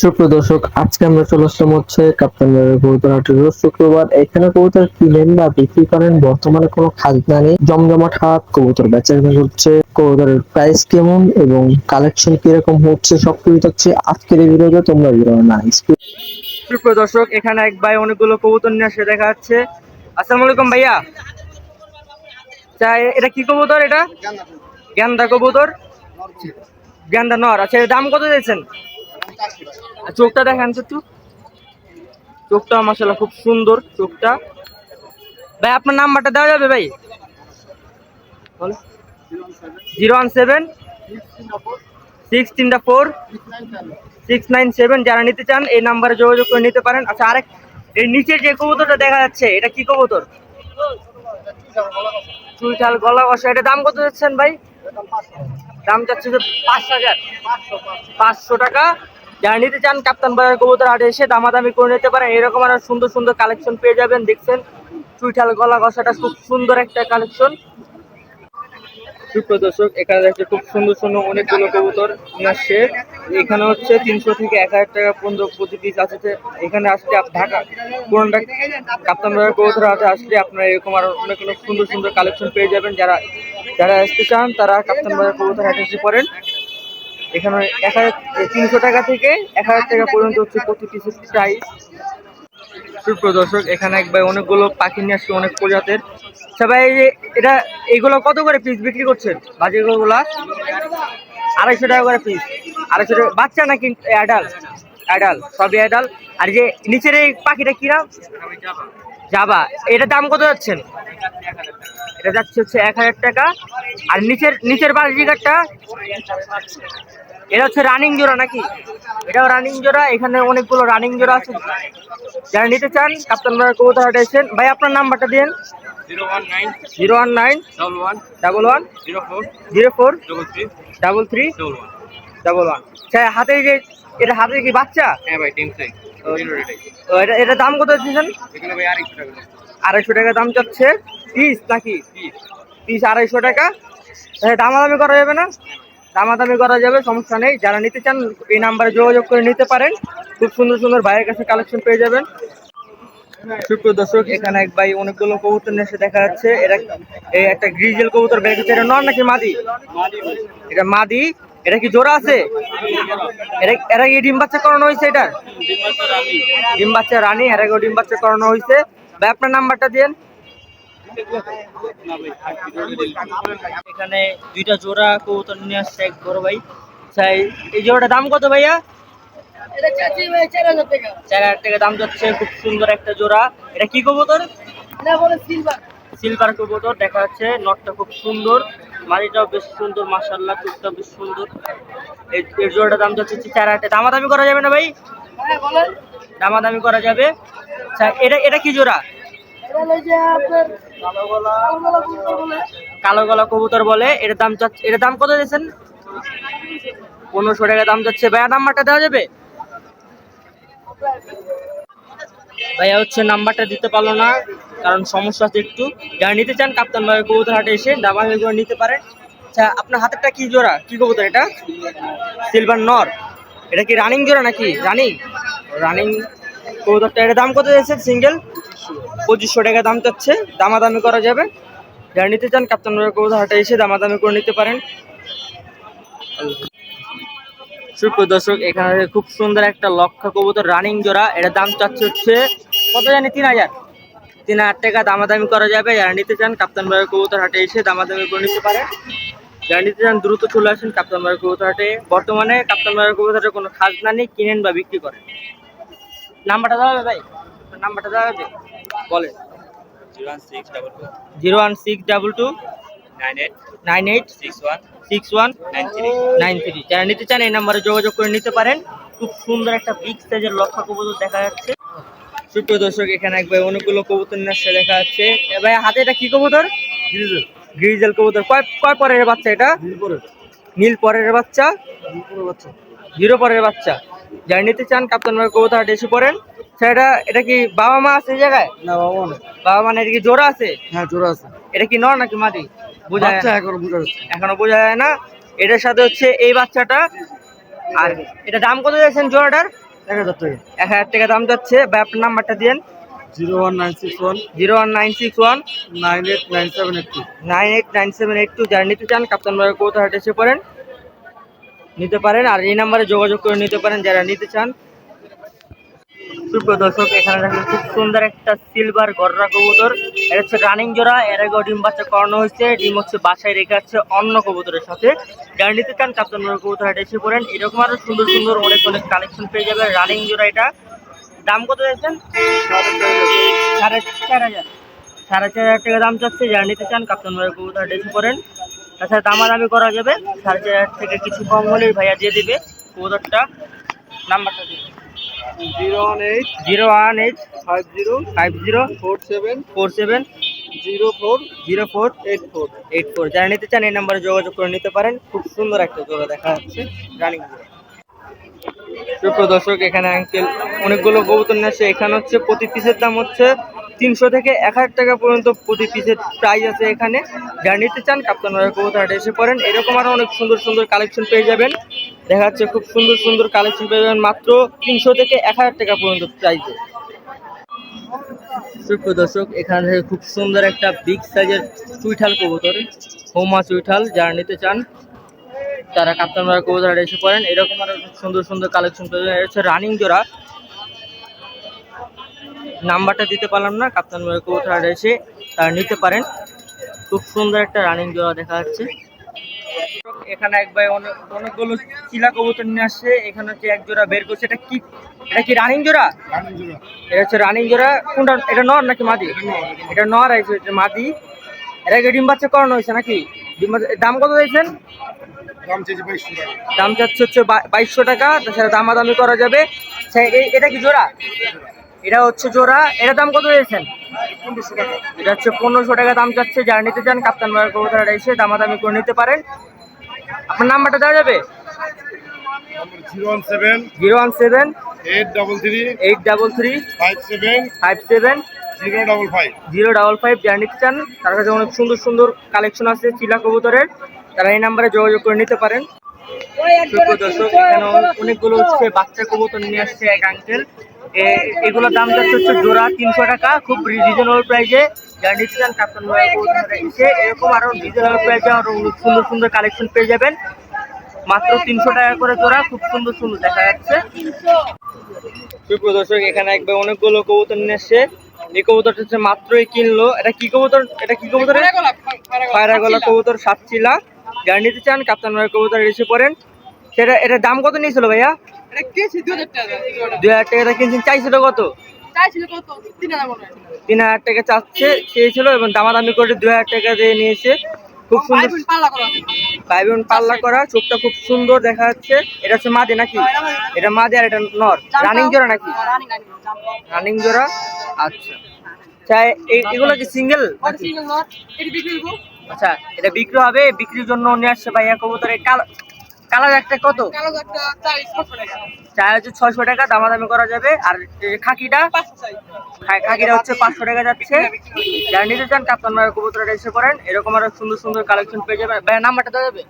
সুপ্রিয় দর্শক আজকে আমরা চলে আসলাম হচ্ছে কাপ্তান কবুতর হাটের শুক্রবার। এখানে কবুতর কিনেন বা বিক্রি করেন বর্তমানে কোনো খাজনা নেই জমজমাট হাট কবুতর বেচা কেনা হচ্ছে কবুতরের প্রাইস কেমন এবং কালেকশন কীরকম হচ্ছে সবকিছু আজকের এই ভিডিওতে তোমরা ভিডিও না সুপ্রিয় দর্শক এখানে এক ভাই অনেকগুলো কবুতর নিয়ে আসে দেখা যাচ্ছে। আসসালামু আলাইকুম ভাইয়া। আচ্ছা এটা কি কবুতর এটা? গেন্দা কবুতর। গেন্দা নর আচ্ছা এর দাম কত দিয়েছেন চোখটা দেখান একটু। চোখটা মাসাল্লাহ খুব সুন্দর চোখটা। ভাই, আপনার নাম্বারটা দেওয়া যাবে ভাই? জিরো ওয়ান সেভেন, সিক্স তিনটা ফোর, সিক্স নাইন সেভেন। যারা নিতে চান, এই নাম্বারে যোগাযোগ করে নিতে পারেন। আচ্ছা আরেক এর নিচে যে কবুতরটা দেখা যাচ্ছে, এটা কি কবুতর? চুইঠাল গলা কষা এটা দাম কত যাচ্ছেন ভাই? দাম চাচ্ছে যে পাঁচ হাজার। পাঁচশো টাকা। যারা নিতে চান কাপ্তান বাজার কবুতর হাটে এসে দামাদামি করে নিতে পারেন। এরকম আরও সুন্দর সুন্দর কালেকশন পেয়ে যাবেন, দেখছেন? চুইঠাল গলা কষাটা খুব সুন্দর একটা কালেকশন সুপ্রিয় দর্শক, এখানে দেখছে খুব সুন্দর সুন্দর অনেকগুলো কবুতর আসছে। এখানে হচ্ছে তিনশো থেকে এক হাজার টাকা পর্যন্ত প্রতি পিস আছে এখানে আসলে ঢাকা পুরনটা কাপ্তান বাজার কবুতর হাটে আসলে আপনারা এরকম আরও অনেক অনেক সুন্দর সুন্দর কালেকশন পেয়ে যাবেন। যারা যারা আসতে চান, তারা কাপ্তান বাজার কবুতর হাটে এসে পড়েন। এখানে এক হাজার তিনশো টাকা থেকে এক হাজার টাকা পর্যন্ত হচ্ছে প্রতি পিসের প্রাইস সুপ্রিয় দর্শক, এখানে এক ভাই অনেকগুলো পাখি নিয়ে আসছে অনেক প্রজাতের। সবাই, এটা এইগুলো কত করে পিস বিক্রি করছেন? বাজিগুলা আড়াইশো টাকা করে পিস আড়াইশো টাকা বাচ্চা নাকি অ্যাডাল অ্যাডাল সবই অ্যাডাল আর যে নিচের এই পাখিটা কি নাম? যাবা এটা দাম কত যাচ্ছেন? এটা যাচ্ছে হচ্ছে এক হাজার টাকা। আর নিচের নিচের বাজিগারটা? এটা হচ্ছে রানিং জোড়া নাকি? এটাও রানিং জোড়া এখানে অনেকগুলো রানিং জোড়া আছে। যারা নিতে চান কাপ্তান ভাইয়ের কবুতর হাটে এসেছেন ভাই আপনার নাম্বারটা দিন zero one nine double one zero four double three double one আচ্ছা হাতে যে এটা হাতে কি বাচ্চা? হ্যাঁ ভাই টিম সাইজ এটা এটা দাম কত ভাই টাকা আড়াইশো টাকা দাম চাচ্ছে পিস নাকি? পিস। আড়াইশো টাকা। দামাদামি করা যাবে না? দামাদামি করা যাবে সমস্যা নেই। যারা নিতে চান এই নাম্বারে যোগাযোগ করে নিতে পারেন। খুব সুন্দর সুন্দর ভাইয়ের কাছে কালেকশন পেয়ে যাবেন। সুপ্রিয় দর্শক এখানে এক ভাই অনেকগুলো কবুতর নিয়ে এসে দেখা যাচ্ছে। এটা এই একটা গ্রিজেল কবুতর বের করছে। এটা নর নাকি মাদি? এটা মাদি। এটা কি জোড়া আছে? এরা এরা কি ডিম বাচ্চা করানো হয়েছে এটা? ডিম বাচ্চা রানী এর আগেও ডিম বাচ্চা করানো হয়েছে? ভাই আপনার নাম্বারটা দিন এখানে দুইটা জোড়া কবুতর নিয়ে আসছে এক বড় ভাই। চাই এই জোড়াটা দাম কত ভাইয়া? চার হাজার টাকা দাম যাচ্ছে খুব সুন্দর একটা জোড়া। এটা কি কবুতর? সিলভার কবুতর দেখা যাচ্ছে নটটা খুব সুন্দর। মাটিটাও বেশ সুন্দর মাসাল্লাহ টুকটা বেশ সুন্দর। এই এই জোড়াটা দাম যাচ্ছে চার হাজার টাকা। দামাদামি করা যাবে না ভাই? দামাদামি করা যাবে। এটা এটা কি জোড়া? কালো গলা কবুতর বলে। এর দাম এটার দাম কত দিয়েছেন? পনেরোশো টাকা দাম যাচ্ছে। ভাইয়া, নাম্বারটা দেওয়া যাবে? ভাইয়া, হচ্ছে নাম্বারটা দিতে পারল না, কারণ সমস্যা আছে একটু। যারা নিতে চান, কাপ্তান ভাই কবুতর হাটে এসে দামাদামি করে নিতে পারেন। আচ্ছা আপনার হাতেরটা কি জোড়া? কি কবুতর এটা? সিলভার নর এটা কি রানিং জোড়া নাকি? রানিং রানিং কবুতরটা এটা দাম কত দিয়েছে সিঙ্গেল পঁচিশশো টাকা দাম চাচ্ছে, দামাদামি করা যাবে। যারা নিতে চান কাপ্তান ভাই কবুতর হাটে এসে দামাদামি করে নিতে পারেন। সুপ্রিয় দর্শক, এখানে খুব সুন্দর একটা লক্ষা কবুতর রানিং জোড়া। এটা দাম চাচ্ছে হচ্ছে, কত জানি, তিন হাজার। তিন হাজার টাকা দামাদামি করা যাবে। যারা নিতে চান কাপ্তান ভাইয়ের কবুতর হাটে এসে দামাদামি করে নিতে পারে যারা নিতে চান, দ্রুত চলে আসেন কাপ্তান ভাইয়ের কবুতর হাটে বর্তমানে কাপ্তান ভাইয়ের কবুতর হাটে কোনো খাজনা নেই, কিনেন বা বিক্রি করেন। নাম্বারটা দেওয়া হবে ভাই। নাম্বারটা দেওয়া হবে বলেন। Zero one six double two. Nine eight. Nine eight. Six one. Six one. Nine three. Nine three. যারা নিতে চান এই নাম্বারে যোগাযোগ করে নিতে পারেন। খুব সুন্দর একটা বিগ সাইজের লক্ষা কবুতর দেখা যাচ্ছে। সুপ্রিয় দর্শক এখানে এক ভাই অনেকগুলো কবুতর নিয়ে দেখা যাচ্ছে। এ ভাই হাতে এটা কি কবুতর? গ্রিজেল কবুতর। কয় কয় পরের বাচ্চা এটা? নীল পরের। বাচ্চা? জিরো পরের বাচ্চা। যারা নিতে চান কাপ্তান ভাই কবুতর হাটে এসে পড়েন। সেটা এটা কি বাবা মা আছে এই জায়গায়? না বাবা না বাবা মানে এটা কি জোড়া আছে? হ্যাঁ জোড়া আছে। এটা কি নর নাকি মাদি বোঝা যায় না। এখন বুঝা যাচ্ছে। এখনও বোঝা যায় না। এটার সাথে হচ্ছে এই বাচ্চাটা। আর এটা দাম কত দিয়েছেন জোড়াটার? এক হাজার টাকা। এক হাজার টাকা দাম যাচ্ছে। ভাই আপনার নাম্বারটা দিন zero one nine six one. Zero one nine six one. Nine eight nine seven eight two. Nine eight nine seven eight two. যারা নিতে চান কাপ্তান হাটে এসে পড়েন। নিতে পারেন। আর এই নাম্বারে যোগাযোগ করে নিতে পারেন। যারা নিতে চান সুপ্রিয় দর্শক এখানে দেখেন খুব সুন্দর একটা সিলভার গররা কবুতর। এটা হচ্ছে রানিং জোড়া, এর আগে ডিম বাচ্চা করানো হয়েছে, ডিম হচ্ছে বাসায় রেখে আছে অন্য কবুতরের সাথে। যারা নিতে চান কাপ্তান কবুতর হাটে এসে পড়েন। এরকম আরও সুন্দর সুন্দর অনেক অনেক কালেকশন পেয়ে যাবে রানিং জোড়া এটা। দাম কত যাচ্ছেন সাড়ে চার হাজার। সাড়ে চার হাজার টাকা দাম চাচ্ছে। যারা নিতে চান কাপ্তান কবুতর হাটে এসে পড়েন। তাছাড়া দামাদামি করা যাবে। সাড়ে চার হাজার থেকে কিছু কম হলেই ভাইয়া দিয়ে দিবে কবুতরটা। নাম্বারটা দিন। Zero one eight zero one eight five zero five zero four seven four seven zero four zero four eight four eight four. যারা নিতে চান এই নাম্বারে যোগাযোগ করে নিতে পারেন। খুব সুন্দর একটা জোড়া দেখা যাচ্ছে রানিং সুপ্রিয় দর্শক এখানে আঙ্কেল অনেকগুলো কবুতর নিয়ে এখানে হচ্ছে প্রতি পিসের দাম হচ্ছে তিনশো থেকে এক হাজার টাকা পর্যন্ত প্রতি পিসের প্রাইস আছে এখানে। যারা নিতে চান কাপ্তান কবুতর হাটে এসে পড়েন। এরকম আরও অনেক সুন্দর সুন্দর কালেকশন পেয়ে যাবেন। দেখা যাচ্ছে খুব সুন্দর সুন্দর কালেকশন পেয়ে মাত্র তিনশো থেকে এক হাজার টাকা পর্যন্ত প্রাইসে সুপ্রিয় দর্শক, এখানে থেকে খুব সুন্দর একটা বিগ সাইজের চুইঠাল কবুতর, হোমা চুইঠাল, যারা নিতে চান, তারা কাপ্তান ভাইয়ের কবুতর এসে পড়েন। এরকম আরও সুন্দর সুন্দর কালেকশন পেয়ে হচ্ছে রানিং জোড়া। নাম্বারটা দিতে পারলাম না, কাপ্তান ভাইয়ের কবুতর এসে তারা নিতে পারেন। খুব সুন্দর একটা রানিং জোড়া দেখা যাচ্ছে। এখানে এক ভাই অনেক অনেকগুলো চিলা কবুতর নিয়ে আসছে। এখানে হচ্ছে এক জোড়া বের করছে। এটা কি এটা কি রানিং জোড়া? এটা হচ্ছে রানিং জোড়া। কোনটা এটা নর নাকি মাদি? এটা নর আছে এটা মাদি। আগে ডিম বাচ্চা করানো হয়েছে নাকি? ডিম দাম কত দিয়েছেন? দাম চাচ্ছে হচ্ছে বাইশশো টাকা। তাছাড়া দামাদামি করা যাবে। এটা কি জোড়া? এটা হচ্ছে জোড়া। এটা দাম কত দিয়েছেন? এটা হচ্ছে পনেরোশো টাকা দাম চাচ্ছে। যারা নিতে চান কাপ্তান ভাইয়ের কবুতরা এসে দামাদামি করে নিতে পারেন। আপনার নাম্বারটা দেওয়া যাবে? Zero one seven zero one seven eight double three eight double three five seven five seven zero double five. Zero double five যারা নিতে চান তার কাছে অনেক সুন্দর সুন্দর কালেকশন আছে চিলা কবুতরের। তারা এই নাম্বারে যোগাযোগ করে নিতে পারেন। দর্শক এখানে অনেকগুলো হচ্ছে বাচ্চা কবুতর নিয়ে আসছে এক আঙ্কেল এগুলোর দাম যাচ্ছে হচ্ছে জোড়া তিনশো টাকা খুব রিজনেবল প্রাইসে যারা নিতে চান কাপ্তান এসে এরকম আরও প্রাইসে আরও অনেক সুন্দর সুন্দর কালেকশন পেয়ে যাবেন। মাত্র তিনশো টাকা করে জোড়া খুব সুন্দর সুন্দর দেখা যাচ্ছে। সুপ্রিয় দর্শক এখানে একবার অনেকগুলো কবুতর নিয়ে এসছে এই কবুতরটা হচ্ছে মাত্রই কিনলো। এটা কি কবুতর? এটা কি কবুতর? পায়রা গলা কবুতর সাতচিলা যারা নিতে চান কাপ্তান ভাইয়ের কবুতর এসে পড়েন। সেটা এটার দাম কত নিয়েছিল ভাইয়া? দুই হাজার টাকা। কিনছেন। চাইছিল কত? তিন হাজার টাকা চাচ্ছে চেয়েছিল এবং দামাদামি করে দুই হাজার টাকা দিয়ে নিয়েছে। খুব সুন্দর বাইবেন পাল্লা করা। চোখটা খুব সুন্দর দেখা যাচ্ছে। এটা হচ্ছে মাদি নাকি? এটা মাদি। আর এটা নর। রানিং জোড়া নাকি? রানিং জোড়া? আচ্ছা। আচ্ছা এগুলো কি সিঙ্গেল আচ্ছা এটা বিক্রি হবে বিক্রির জন্য নিয়ে আসছে ভাইয়া কবুতরের কালো কালার একটা কত চার হাজার ছয়শো টাকা দামাদামি করা যাবে। আর খাকিটা? খাকিটা হচ্ছে পাঁচশো টাকা যাচ্ছে। যারা নিতে চান কাপ্তান ভাইয়ের কবুতরটা এসে পড়েন। এরকম আরও সুন্দর সুন্দর কালেকশন পেয়ে যাবেন। ভাইয়া নাম্বারটা দেওয়া যাবে?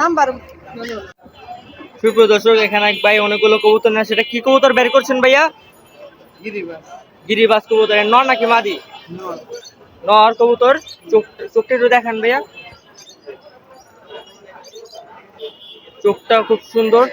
নাম্বার সুপ্রিয় দর্শক এখানে এক ভাই অনেকগুলো কবুতর না সেটা কি কবুতর বের করছেন ভাইয়া? গিরিবাস। কবুতর। নর নাকি মাদি? নর কবুতর। চোখ চোখটা একটু দেখান ভাইয়া। চোখটা খুব সুন্দর।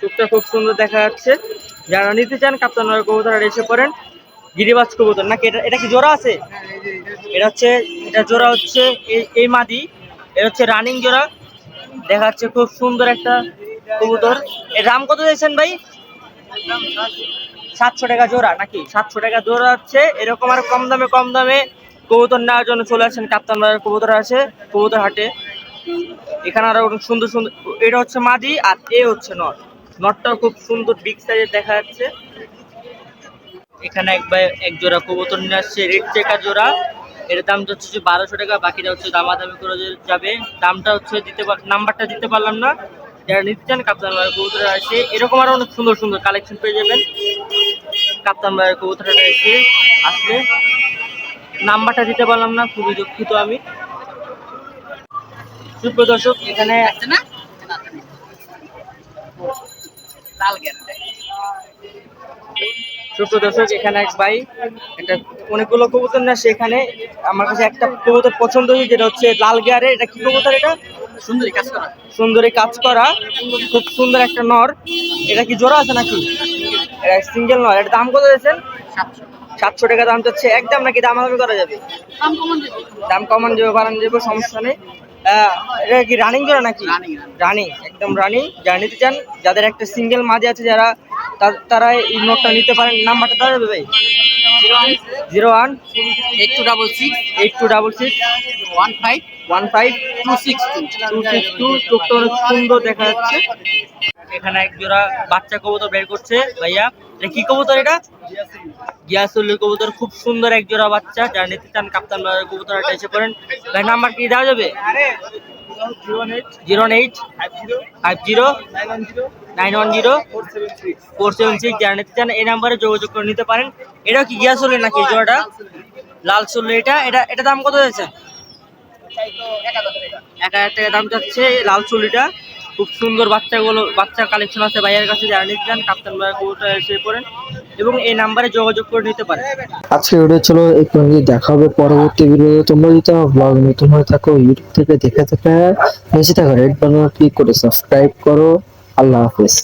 চোখটা খুব সুন্দর দেখা যাচ্ছে। যারা নিতে চান কাপ্তান ভাইয়ের কবুতর এসে পড়েন। গিরিবাজ কবুতর। নাকি এটা এটা কি জোড়া আছে? এটা হচ্ছে এটা জোড়া হচ্ছে এই এই মাদি। এটা হচ্ছে রানিং জোড়া। দেখা যাচ্ছে খুব সুন্দর একটা কবুতর। এর দাম কত দিয়েছেন ভাই? সাতশো টাকা জোড়া নাকি? সাতশো টাকা জোড়া হচ্ছে। এরকম আর কম দামে কম দামে কবুতর নেওয়ার জন্য চলে আসেন কাপ্তান কবুতর আছে কবুতর হাটে। এখানে আরও সুন্দর সুন্দর, এটা হচ্ছে মাদি আর এ হচ্ছে নট নটটাও খুব সুন্দর বিগ সাইজের দেখা যাচ্ছে। এখানে একবার এক জোড়া কবুতর নিয়ে আসছে রেড চেকার জোড়া। এর দাম হচ্ছে বারোশো টাকা, বাকিটা হচ্ছে দামাদামি করে যাবে। দামটা হচ্ছে দিতে পার, নাম্বারটা দিতে পারলাম না। যারা নিতে চান কাপ্তান ভাইয়ের কবুতর আছে এরকম আরও অনেক সুন্দর সুন্দর কালেকশন পেয়ে যাবেন। কাপ্তান ভাইয়ের কবুতরটা এসে আসলে নাম্বারটা দিতে পারলাম না, খুবই দুঃখিত আমি। সুপ্রিয় দর্শক এখানে সুপ্রিয় দর্শক এখানে এক ভাই একটা অনেকগুলো কবুতর না সেখানে আমার কাছে একটা কবুতর পছন্দ হয়েছে যেটা হচ্ছে লাল গিয়ারের এটা কি কবুতর এটা? সুন্দরী কাজ করা। সুন্দরী কাজ করা খুব সুন্দর একটা নর। এটা কি জোড়া আছে নাকি? এটা সিঙ্গেল নর। এটা দাম কত দিয়েছেন? সাতশো। টাকা দাম চাচ্ছে। একদম নাকি দাম দামি করা যাবে? দাম কমান যাবে বাড়ানো যাবে সমস্যা নেই। এটা কি রানিং জোড়া নাকি? রানিং একদম রানিং যারা নিতে চান যাদের একটা সিঙ্গেল মাঝে আছে যারা তারা এই নোটটা নিতে পারেন। নাম্বারটা দেওয়া যাবে ভাই? Zero one eight two double six eight two double six one five one five two six two two six two চোখটা অনেক সুন্দর দেখা যাচ্ছে এখানে এক জোড়া বাচ্চা কবুতর বের করছে ভাইয়া। এটা কি কবুতর এটা? গিয়াসুল্লি কবুতর, খুব সুন্দর এক জোড়া বাচ্চা। যারা নিতে চান কাপ্তান কবুতর একটা এসে পড়েন। ভাই, নাম্বার কি দেওয়া যাবে? Zero eight, five zero, nine one zero, four seven six. যারা নিতে চান এই নাম্বারে যোগাযোগ করে নিতে পারেন। এটাও কি গিয়াসুল্লি নাকি জোড়াটা? লাল চুল্লি এটা। এটা এটা দাম কত হয়েছে এক হাজার টাকা দাম যাচ্ছে লাল চুলিটা খুব সুন্দর বাচ্চাগুলো বাচ্চা কালেকশন আছে ভাইয়ের কাছে যারা নিতে চান কাপ্তান ভাইয়ের কবুতর এসে পড়েন এবং এই নাম্বারে যোগাযোগ করে নিতে পারেন। আজকে ভিডিও চলো এখানে দেখা হবে পরবর্তী ভিডিওতে তোমরা যদি আমার ব্লগ নতুন হয়ে থাকো ইউটিউব থেকে দেখে থাকলে নিচে থাকো রেড বাটন ক্লিক করে সাবস্ক্রাইব করো। আল্লাহ হাফেজ।